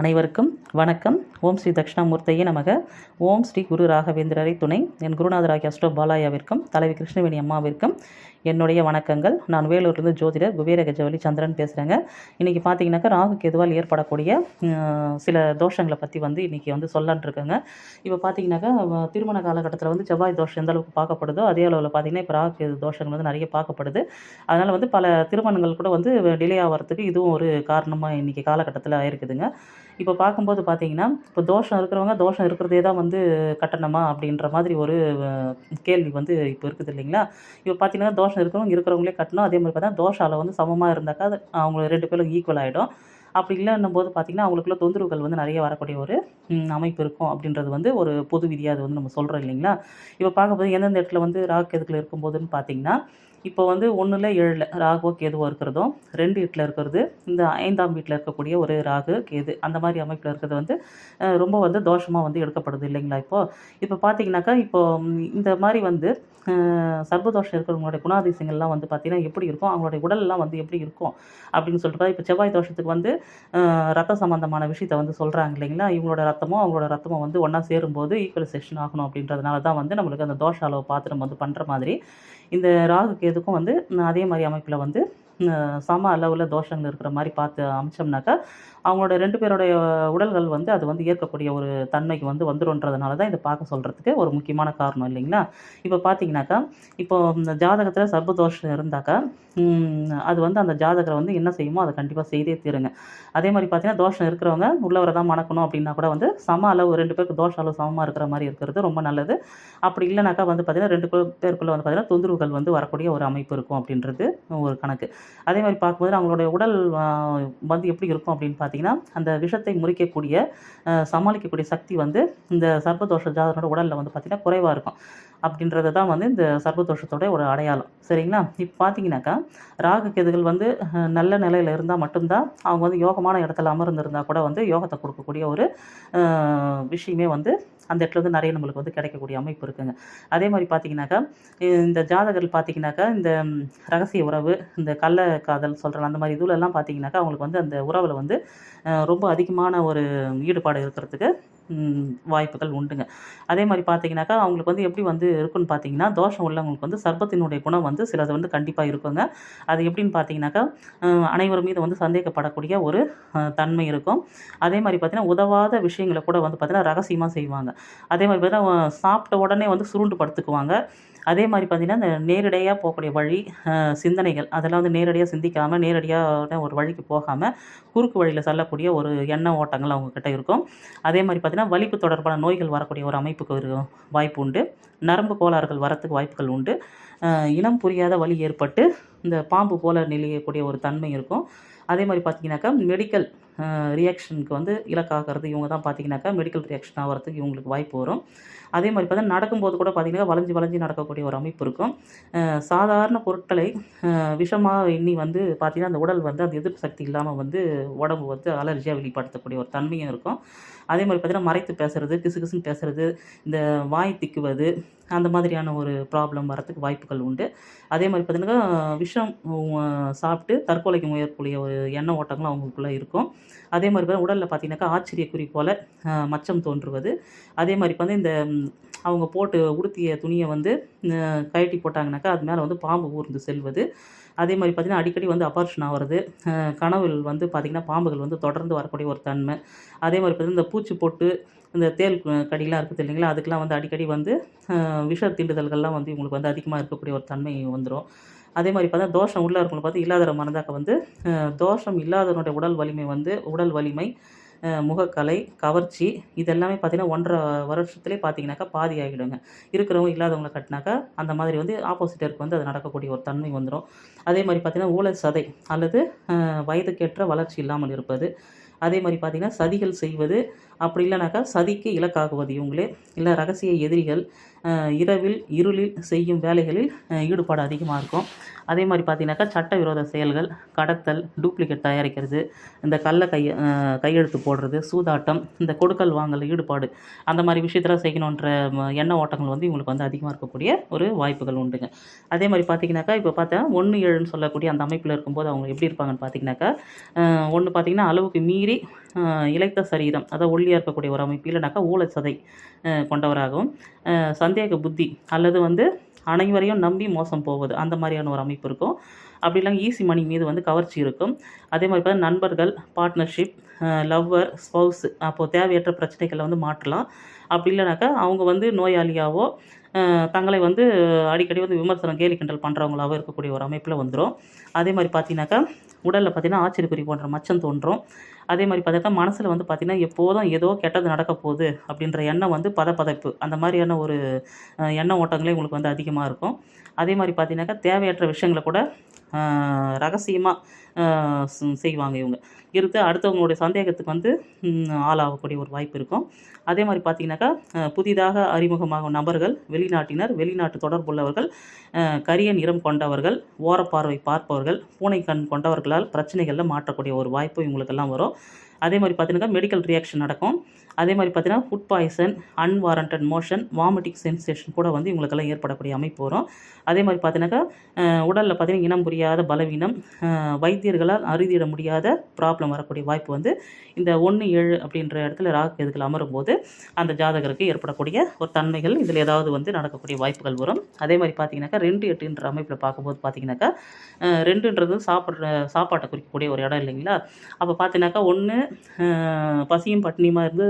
அனைவருக்கும் வணக்கம். ஓம் ஸ்ரீ தட்சிணாமூர்த்தியே நமக. ஓம் ஸ்ரீ குரு ராகவேந்திரரை துணை. என் குருநாதராகிய அஷ்டோ பாலாயாவிற்கும் தலைவி கிருஷ்ணவேணி அம்மாவிற்கும் என்னுடைய வணக்கங்கள். நான் வேலூர்லேருந்து ஜோதிடர் குபேர கஜவலி சந்திரன் பேசுகிறேங்க இன்றைக்கி பார்த்தீங்கன்னாக்கா ராகு எதுவால் ஏற்படக்கூடிய சில தோஷங்களை பற்றி வந்து இன்றைக்கி வந்து சொல்லலான் இருக்கேங்க. இப்போ பார்த்தீங்கன்னாக்கா திருமண காலகட்டத்தில் வந்து செவ்வாய் தோஷம் எந்த அளவுக்கு பார்க்கப்படுதோ அதே அளவில் பார்த்தீங்கன்னா இப்போ ராகு தோஷங்கள் வந்து நிறைய பார்க்கப்படுது. அதனால் வந்து பல திருமணங்கள் கூட வந்து டிலே ஆகிறதுக்கு இதுவும் ஒரு காரணமாக இன்றைக்கி காலகட்டத்தில் ஆயிருக்குதுங்க. இப்போ பார்க்கும்போது பார்த்தீங்கன்னா இப்போ தோஷம் இருக்கிறவங்க தோஷம் இருக்கிறதே தான் வந்து கட்டணமா அப்படின்ற மாதிரி ஒரு கேள்வி வந்து இப்போ இருக்குது இல்லைங்களா? இப்போ பார்த்தீங்கன்னா தோஷம் இருக்கிறவங்க இருக்கிறவங்களே கட்டணும். அதே மாதிரி பார்த்தா தோஷால வந்து சமமாக இருந்தாக்கா அது அவங்க ரெண்டு பேரும் ஈக்குவல் ஆகிடும் அப்படி இல்லைன்னும் போது பார்த்தீங்கன்னா அவங்களுக்குள்ள தொந்தரவுகள் வந்து நிறைய வரக்கூடிய ஒரு அமைப்பு இருக்கும் அப்படின்றது வந்து ஒரு பொது விதியாக அது வந்து நம்ம சொல்கிறோம் இல்லைங்களா? இப்போ பார்க்கும்போது எந்தெந்த இடத்துல வந்து ராகு கேதுக்கள் இருக்கும்போதுன்னு பார்த்தீங்கன்னா இப்போ வந்து ஒன்றில் ஏழில் ராகுவோ கேதுவோ இருக்கிறதும் ரெண்டு வீட்டில் இருக்கிறது இந்த ஐந்தாம் வீட்டில் இருக்கக்கூடிய ஒரு ராகு கேது அந்த மாதிரி அமைப்பில் இருக்கிறது வந்து ரொம்ப வந்து தோஷமாக வந்து எடுக்கப்படுது இல்லைங்களா இப்போது இப்போ பார்த்தீங்கன்னாக்கா இப்போ இந்த மாதிரி வந்து சர்வதோஷம் இருக்கிறவங்களுடைய குணாதிசயங்கள்லாம் வந்து பார்த்திங்கன்னா எப்படி இருக்கும்? அவங்களுடைய உடல்லாம் வந்து எப்படி இருக்கும்? அப்படின்னு சொல்லிட்டு இப்போ செவ்வாய் தோஷத்துக்கு வந்து ரத்த சம்பந்தமான விஷயத்தை வந்து சொல்கிறாங்க இல்லைங்களா? இவங்களோட ரத்தமும் அவங்களோட ரத்தமும் வந்து ஒன்றா சேரும்போது ஈக்குவலைசேஷன் ஆகணும் அப்படின்றதுனால தான் வந்து நம்மளுக்கு அந்த தோஷ அளவு பார்த்து நம்ம வந்து பண்ணுற மாதிரி. இந்த ராகு கேதுக்கும் வந்து அதே மாதிரி அமைப்பில் வந்து சம அளவில் தோஷங்கள் இருக்கிற மாதிரி பார்த்து அமைச்சோம்னாக்கா அவங்களோட ரெண்டு பேருடைய உடல்கள் வந்து அது வந்து ஏற்கக்கூடிய ஒரு தன்மைக்கு வந்து வந்துருன்றதுனால தான் இதை பார்க்க சொல்கிறதுக்கு ஒரு முக்கியமான காரணம் இல்லைங்களா? இப்போ பார்த்தீங்கன்னாக்கா இப்போ இந்த ஜாதகத்தில் சர்பதோஷம் இருந்தாக்கா அது வந்து அந்த ஜாதகரை வந்து என்ன செய்யுமோ அதை கண்டிப்பாக செய்தே தீருங்க. அதே மாதிரி பார்த்தீங்கன்னா தோஷம் இருக்கிறவங்க உள்ளவரை தான் மணக்கணும் அப்படின்னா கூட வந்து சம அளவு ரெண்டு பேருக்கு தோஷ அளவு சமமாக இருக்கிற மாதிரி இருக்கிறது ரொம்ப நல்லது. அப்படி இல்லைனாக்கா வந்து பார்த்தீங்கன்னா ரெண்டு பேருக்குள்ளே வந்து பார்த்தீங்கன்னா தொந்தரவுகள் வந்து வரக்கூடிய ஒரு அமைப்பு இருக்கும் அப்படின்றது ஒரு கணக்கு. அதே மாதிரி பார்க்கும்போது அவங்களுடைய உடல் வந்து எப்படி இருக்கும் அப்படின்னு பார்த்தீங்கன்னா அந்த விஷத்தை முறிக்கக்கூடிய சமாளிக்கக்கூடிய சக்தி வந்து இந்த சர்ப்பதோஷ ஜாதகனோட உடலில் வந்து பார்த்தீங்கன்னா குறைவாக இருக்கும். அப்படின்றது தான் வந்து இந்த சர்ப்பதோஷத்தோட ஒரு அடையாளம். சரிங்களா? இப்போ பார்த்தீங்கன்னாக்கா ராகு கேதுகள் வந்து நல்ல நிலையில் இருந்தால் மட்டும்தான் அவங்க வந்து யோகமான இடத்துல அமர்ந்திருந்தால் கூட வந்து யோகத்தை கொடுக்கக்கூடிய ஒரு விஷயமே வந்து அந்த இடத்துல வந்து நிறைய நம்மளுக்கு வந்து கிடைக்கக்கூடிய அமைப்பு இருக்குங்க. அதே மாதிரி பார்த்தீங்கன்னாக்கா இந்த ஜாதகர்கள் பார்த்தீங்கன்னாக்கா இந்த ரகசிய உறவு இந்த கள்ள காதல் சொல்கிறாங்க அந்த மாதிரி இதுலெல்லாம் பார்த்தீங்கன்னாக்கா அவங்களுக்கு வந்து அந்த உறவில் வந்து ரொம்ப அதிகமான ஒரு ஈடுபாடு இருக்கிறதுக்கு வாய்ப்புகள் உண்டுங்க. அதே மாதிரி பார்த்தீங்கன்னாக்கா அவங்களுக்கு வந்து எப்படி வந்து இருக்குன்னு பார்த்தீங்கன்னா தோஷம் உள்ளவங்களுக்கு வந்து சர்பத்தினுடைய குணம் வந்து சிலது வந்து கண்டிப்பாக இருக்குங்க. அது எப்படின்னு பார்த்தீங்கன்னாக்கா அனைவரும் மீது வந்து சந்தேகப்படக்கூடிய ஒரு தன்மை இருக்கும். அதே மாதிரி பார்த்தீங்கன்னா உதவாத விஷயங்களை கூட வந்து பார்த்தீங்கன்னா ரகசியமாக செய்வாங்க. அதே மாதிரி பார்த்தீங்கன்னா சாப்பிட்ட உடனே வந்து சுருண்டு படுத்துக்குவாங்க. அதே மாதிரி பார்த்திங்கன்னா இந்த நேரடியாக போகக்கூடிய வழி சிந்தனைகள் அதெல்லாம் வந்து நேரடியாக சிந்திக்காமல் நேரடியான ஒரு வழிக்கு போகாமல் குறுக்கு வழியில் செல்லக்கூடிய ஒரு எண்ண ஓட்டங்கள் அவங்கக்கிட்ட இருக்கும். அதே மாதிரி பார்த்திங்கன்னா வலிப்பு தொடர்பான நோய்கள் வரக்கூடிய ஒரு அமைப்புக்கு ஒரு வாய்ப்பு உண்டு. நரம்பு கோளாறுகள் வரத்துக்கு வாய்ப்புகள் உண்டு. இனம் புரியாத வலி ஏற்பட்டு இந்த பாம்பு போல நிலையக்கூடிய ஒரு தன்மை இருக்கும். அதே மாதிரி பார்த்தீங்கன்னாக்கா மெடிக்கல் ரியாக்ஷனுக்கு வந்து இலக்காகிறது. இவங்க தான் பார்த்தீங்கன்னாக்கா மெடிக்கல் ரியாக்ஷன் ஆகிறதுக்கு இவங்களுக்கு வாய்ப்பு வரும். அதே மாதிரி பார்த்தா நடக்கும்போது கூட பார்த்தீங்கன்னா வளைஞ்சு வளைஞ்சு நடக்கக்கூடிய ஒரு அமைப்பு இருக்கும். சாதாரண பொருட்களை விஷமாக எண்ணி வந்து பார்த்தீங்கன்னா அந்த உடல் வந்து அந்த எதிர்ப்பு சக்தி இல்லாமல் வந்து உடம்பு வந்து அலர்ஜியாக வெளிப்படுத்தக்கூடிய ஒரு தன்மையும் இருக்கும். அதே மாதிரி பார்த்தீங்கன்னா மறைத்து பேசுறது கிசுகிசுன்னு பேசுறது இந்த வாய் திக்குவது அந்த மாதிரியான ஒரு ப்ராப்ளம் வரத்துக்கு வாய்ப்புகள் உண்டு. அதே மாதிரி பார்த்தீங்கன்னா விஷம் சாப்பிட்டு தற்கொலைக்கு முயற்கக்கூடிய ஒரு எண்ண ஓட்டங்களும் அவங்களுக்குள்ளே இருக்கும். அதே மாதிரி பார்த்தா உடலில் பார்த்தீங்கன்னாக்கா ஆச்சரியக்குறி போல் மச்சம் தோன்றுவது. அதே மாதிரி வந்து இந்த அவங்க போட்டு உடுத்திய துணியை வந்து கயட்டி கழட்டி போட்டாங்கனாக்கா அது மேலே வந்து பாம்பு ஊர்ந்து செல்வது. அதே மாதிரி பார்த்திங்கன்னா அடிக்கடி வந்து அபார்ஷன் ஆகிறது கனவுகள் கனவில் வந்து பார்த்திங்கன்னா பாம்புகள் வந்து தொடர்ந்து வரக்கூடிய ஒரு தன்மை. அதே மாதிரி பார்த்திங்கன்னா இந்த பூச்சி போட்டு இந்த தேல் கடிலாம் இருக்குது இல்லைங்களா அதுக்கெலாம் வந்து அடிக்கடி வந்து விஷ தீண்டுதல்கள்லாம் வந்து இவங்களுக்கு வந்து அதிகமாக இருக்கக்கூடிய ஒரு தன்மை வந்துடும் அதே மாதிரி பார்த்தா தோஷம் உள்ள இருக்கணும் பார்த்து இல்லாதவரை மறந்தாக்க வந்து தோஷம் இல்லாதவனுடைய உடல் வலிமை வந்து உடல் வலிமை முகக்கலை கவர்ச்சி இதெல்லாமே பார்த்தீங்கன்னா ஒன்றரை வருஷத்துலேயே பார்த்தீங்கன்னாக்கா பாதி ஆகிடுங்க. இருக்கிறவங்க இல்லாதவங்களை கட்டினாக்கா அந்த மாதிரி வந்து ஆப்போசிட்டருக்கு வந்து அது நடக்கக்கூடிய ஒரு தன்மை வந்துடும் அதே மாதிரி பார்த்தீங்கன்னா ஊழல் சதை அல்லது வயதுக்கேற்ற வளர்ச்சி இல்லாமல் இருப்பது. அதே மாதிரி பார்த்தீங்கன்னா சதிகள் செய்வது அப்படி இல்லைனாக்கா சதிக்கு இலக்காகுவது இவங்களே. இல்லை ரகசிய எதிரிகள் இரவில் இருளில் செய்யும் வேலைகளில் ஈடுபாடு அதிகமாக இருக்கும். அதே மாதிரி பார்த்தீங்கன்னாக்கா சட்டவிரோத செயல்கள் கடத்தல் டூப்ளிகேட் தயாரிக்கிறது இந்த கள்ள கைய கையெழுத்து போடுறது சூதாட்டம் இந்த கொடுக்கல் வாங்கல் ஈடுபாடு அந்த மாதிரி விஷயத்தெல்லாம் செய்யணுன்ற எண்ண ஓட்டங்கள் வந்து இவங்களுக்கு வந்து அதிகமாக இருக்கக்கூடிய ஒரு வாய்ப்புகள் உண்டுங்க. அதே மாதிரி பார்த்தீங்கன்னாக்கா இப்போ பார்த்தா ஒன்று ஏழுன்னு சொல்லக்கூடிய அந்த அமைப்பில் இருக்கும்போது அவங்க எப்படி இருப்பாங்கன்னு பார்த்தீங்கன்னாக்கா ஒன்று பார்த்தீங்கன்னா அளவுக்கு மீறி இலைத்த சரீரம் அதாவது ஒல்லியாக இருக்கக்கூடிய ஒரு அமைப்பு இல்லைனாக்கா ஊழச்சதை கொண்டவராகவும் சந்தேக புத்தி அல்லது வந்து அனைவரையும் நம்பி மோசம் போவது அந்த மாதிரியான ஒரு அமைப்பு இருக்கும். அப்படி ஈஸி மணி மீது வந்து கவர்ச்சி இருக்கும். அதே மாதிரி பார்த்தா நண்பர்கள் பார்ட்னர்ஷிப் லவ்வர் ஸ்பௌஸ் அப்போது தேவையற்ற பிரச்சனைகளை வந்து மாற்றலாம். அப்படி இல்லைனாக்கா அவங்க வந்து நோயாளியாவோ தங்களை வந்து அடிக்கடி வந்து விமர்சனம் கேலி கிண்டல் பண்ணுறவங்களாவோ இருக்கக்கூடிய ஒரு அமைப்பில் வந்துடும் அதே மாதிரி பார்த்தீங்கன்னாக்கா உடலில் பார்த்தீங்கன்னா ஆச்சரியக்குறி போன்ற மச்சம் தோன்றும். அதே மாதிரி பார்த்தீங்கன்னா மனசில் வந்து பார்த்திங்கன்னா எப்போதும் ஏதோ கெட்டது நடக்க போகுது அப்படின்ற எண்ணம் வந்து பதப்பதைப்பு. அந்த மாதிரியான ஒரு எண்ண ஓட்டங்களே உங்களுக்கு வந்து அதிகமாக இருக்கும். அதே மாதிரி பார்த்தீங்கன்னாக்கா தேவையற்ற விஷயங்களை கூட ரகசியமாக செய்வாங்க இவங்க. இருந்து அடுத்தவங்களுடைய சந்தேகத்துக்கு வந்து ஆளாகக்கூடிய ஒரு வாய்ப்பு இருக்கும். அதே மாதிரி பார்த்தீங்கன்னாக்கா புதிதாக அறிமுகமாகும் நபர்கள் வெளிநாட்டினர் வெளிநாட்டு தொடர்புள்ளவர்கள் கரிய நிறம் கொண்டவர்கள் ஓரப்பார்வை பார்ப்பவர்கள் பூனை கண் கொண்டவர்களால் பிரச்சனைகளில் மாற்றக்கூடிய ஒரு வாய்ப்பு இவங்களுக்கெல்லாம் வரும். அதே மாதிரி பார்த்தீங்கன்னா மெடிக்கல் ரியாக்ஷன் நடக்கும். அதே மாதிரி பார்த்தீங்கன்னா food poison unwanted motion vomiting sensation கூட வந்து இவங்களுக்கெல்லாம் ஏற்படக்கூடிய அமைப்பு வரும். அதே மாதிரி பார்த்தீங்கன்னாக்கா உடலில் பார்த்தீங்கன்னா இனம் புரியாத பலவீனம் வைத்தியர்களால் அறுதியிட முடியாத ப்ராப்ளம் வரக்கூடிய வாய்ப்பு வந்து இந்த ஒன்று ஏழு அப்படின்ற இடத்துல ராகு கேதுகள் அமரும் போது அந்த ஜாதகருக்கு ஏற்படக்கூடிய ஒரு தன்மைகள் இதில் ஏதாவது வந்து நடக்கக்கூடிய வாய்ப்புகள் வரும். அதே மாதிரி பார்த்தீங்கன்னாக்கா ரெண்டு எட்டுன்ற அமைப்பில் பார்க்கும்போது பார்த்தீங்கன்னாக்கா ரெண்டுன்றது சாப்பிட்ற சாப்பாட்டை குறிக்கக்கூடிய ஒரு இடம் இல்லைங்களா? அப்போ பார்த்தீங்கன்னாக்கா ஒன்று பசியும் பட்டினியுமா இருந்து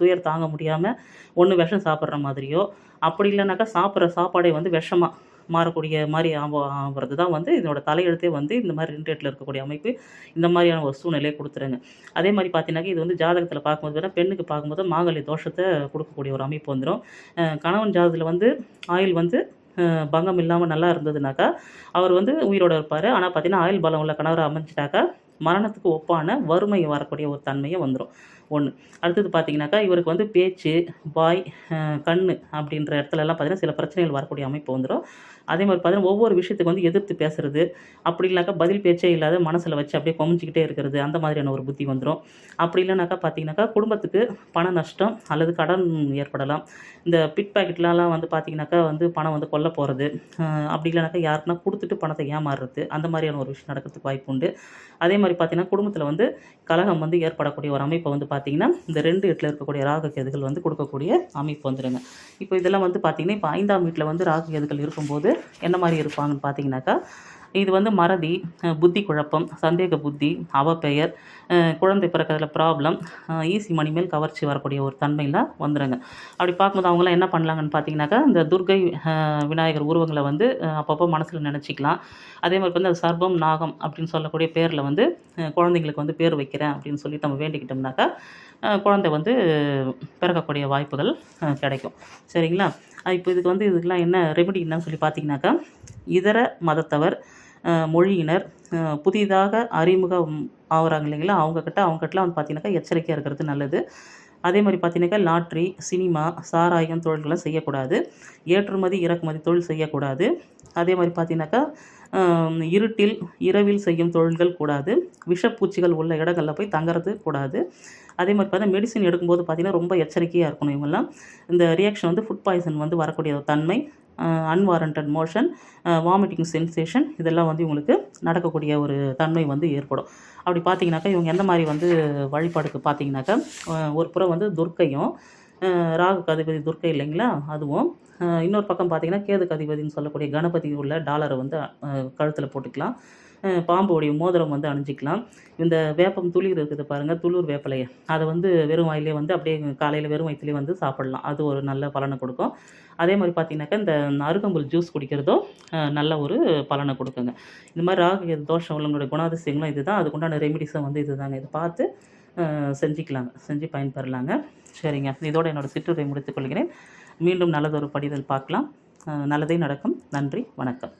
துயர் தாங்க முடியாமல் ஒன்று விஷம் சாப்பிட்ற மாதிரியோ அப்படி இல்லைனாக்கா சாப்பிட்ற சாப்பாடே வந்து விஷமாக மாறக்கூடிய மாதிரி ஆகிறது தான் வந்து இதனோட தலையெழுத்தே வந்து இந்த மாதிரி ரெண்டு இருக்கக்கூடிய அமைப்பு இந்த மாதிரியான ஒரு சூழ்நிலையை கொடுத்துருங்க. அதே மாதிரி பார்த்தீங்கன்னாக்கா இது வந்து ஜாதகத்தில் பார்க்கும்போது வேணால் பெண்ணுக்கு பார்க்கும்போது மாங்கல்ய தோஷத்தை கொடுக்கக்கூடிய ஒரு அமைப்பு வந்துடும் கணவன் ஜாதகத்தில் வந்து ஆயில் வந்து பங்கம் இல்லாமல் நல்லா இருந்ததுனாக்கா அவர் வந்து உயிரோட இருப்பார். ஆனால் பார்த்தீங்கன்னா ஆயில் பலம் உள்ள கணவரை அமைஞ்சிட்டாக்கா மரணத்துக்கு ஒப்பான வறுமை வரக்கூடிய ஒரு தன்மையை வந்துடும் ஒன்று அடுத்தது பார்த்தீங்கன்னாக்கா இவருக்கு வந்து பேச்சு வாய் கண் அப்படின்ற இடத்துலலாம் பார்த்தீங்கன்னா சில பிரச்சனைகள் வரக்கூடிய அமைப்பு வந்துடும் அதே மாதிரி பார்த்தீங்கன்னா ஒவ்வொரு விஷயத்துக்கு வந்து எதிர்த்து பேசுறது. அப்படி இல்லைனாக்கா பதில் பேச்சே இல்லாத மனசில் வச்சு அப்படியே கொமிச்சிக்கிட்டே இருக்கிறது. அந்த மாதிரியான ஒரு புத்தி வந்துடும் அப்படி இல்லைனாக்கா பார்த்தீங்கன்னாக்கா குடும்பத்துக்கு பண நஷ்டம் அல்லது கடன் ஏற்படலாம். இந்த பிட் பாக்கெட்லலாம் வந்து பார்த்தீங்கன்னாக்கா வந்து பணம் வந்து கொல்ல போகிறது அப்படி இல்லைனாக்கா யாருக்குன்னா கொடுத்துட்டு பணத்தை ஏமாறுறது. அந்த மாதிரியான ஒரு விஷயம் நடக்கிறதுக்கு வாய்ப்பு உண்டு. அதே மாதிரி பார்த்தீங்கன்னா குடும்பத்தில் வந்து கலகம் வந்து ஏற்படக்கூடிய ஒரு அமைப்பை வந்து பார்த்தீங்கன்னா இந்த ரெண்டு எட்டில் இருக்கக்கூடிய ராகு கேதுகள் வந்து கொடுக்கக்கூடிய அமைப்பு வந்துடுங்க இப்போ இதெல்லாம் வந்து பார்த்தீங்கன்னா இப்போ ஐந்தாம் வீட்டில் வந்து ராகு கேதுகள் இருக்கும்போது என்ன மாதிரி இருப்பாங்கன்னு பார்த்தீங்கன்னாக்கா இது வந்து மறதி புத்தி குழப்பம் சந்தேக புத்தி அவப்பெயர் குழந்தை பிறக்கிறதுல ப்ராப்ளம் ஈஸி மணி மேல் கவர்ச்சி வரக்கூடிய ஒரு தன்மையில் வந்துடுங்க அப்படி பார்க்கும்போது அவங்களாம் என்ன பண்ணலாங்கன்னு பார்த்தீங்கன்னாக்கா இந்த துர்கை விநாயகர் உருவங்களை வந்து அப்பப்போ மனசில் நினச்சிக்கலாம். அதே மாதிரி வந்து அது சர்பம் நாகம் அப்படின்னு சொல்லக்கூடிய பேரில் வந்து குழந்தைங்களுக்கு வந்து பேர் வைக்கிறேன் அப்படின்னு சொல்லி நம்ம வேண்டிக்கிட்டோம்னாக்கா குழந்தை வந்து பிறக்கக்கூடிய வாய்ப்புகள் கிடைக்கும். சரிங்களா? இப்போ இதுக்கு வந்து இதுக்கெலாம் என்ன ரெமெடி என்னன்னு சொல்லி பார்த்தீங்கன்னாக்கா இதர மதத்தவர் மொழியினர் புதிதாக அறிமுகம் ஆகுறாங்க இல்லைங்களா? அவங்கக்கிட்ட அவங்ககிட்டலாம் வந்து பார்த்தீங்கன்னாக்கா எச்சரிக்கையாக இருக்கிறது நல்லது. அதே மாதிரி பார்த்தீங்கன்னாக்கா லாட்ரி சினிமா சாராயம் தொழில்கள்லாம் செய்யக்கூடாது. ஏற்றுமதி இறக்குமதி தொழில் செய்யக்கூடாது. அதே மாதிரி பார்த்தீங்கன்னாக்கா இருட்டில் இரவில் செய்யும் தொழில்கள் கூடாது. விஷப்பூச்சிகள் உள்ள இடங்களில் போய் தங்குறது கூடாது. அதே மாதிரி பார்த்தா மெடிசின் எடுக்கும்போது பார்த்திங்கன்னா ரொம்ப எச்சரிக்கையாக இருக்கணும் இவங்கெல்லாம். இந்த ரியாக்ஷன் வந்து ஃபுட் பாய்சன் வந்து வரக்கூடிய ஒரு தன்மை அன்வாரண்டட் மோஷன் வாமிட்டிங் சென்சேஷன் இதெல்லாம் வந்து இவங்களுக்கு நடக்கக்கூடிய ஒரு தன்மை வந்து ஏற்படும். அப்படி பார்த்தீங்கன்னாக்கா இவங்க எந்த மாதிரி வந்து வழிபாடுக்கு பார்த்தீங்கன்னாக்கா ஒரு புறம் வந்து துர்க்கையும் ராகு கதிபதி துர்க்கை இல்லைங்களா அதுவும் இன்னொரு பக்கம் பார்த்தீங்கன்னா கேது கதிபதின்னு சொல்லக்கூடிய கணபதி உள்ள டாலரை வந்து கழுத்தில் போட்டுக்கலாம். பாம்புடைய மோதிரம் வந்து அணிஞ்சிக்கலாம். இந்த வேப்பம் துளிர் இருக்குது பாருங்கள் துளிர் வேப்பிலையை. அதை வந்து வெறும் வாயிலே வந்து அப்படியே காலையில் வெறும் வயிற்றுலேயே வந்து சாப்பிடலாம். அது ஒரு நல்ல பலனை கொடுக்கும். அதே மாதிரி பார்த்தீங்கன்னாக்கா இந்த அருகம்புல் ஜூஸ் குடிக்கிறதோ நல்ல ஒரு பலனை கொடுக்குங்க. இந்த மாதிரி ராகு தோஷம் உள்ளவங்களுடைய குணாதிசயங்களும் இதுதான். அதுக்குண்டான ரெமிடிஸும் வந்து இதுதாங்க. இதை பார்த்து செஞ்சுக்கலாங்க. செஞ்சு பயன்பெறலாங்க. சரிங்க. இதோட என்னோட சிற்றுரை முடித்துக் கொள்கிறேன். மீண்டும் நல்லதொரு படிதல் பார்க்கலாம். நல்லதே நடக்கும். நன்றி. வணக்கம்.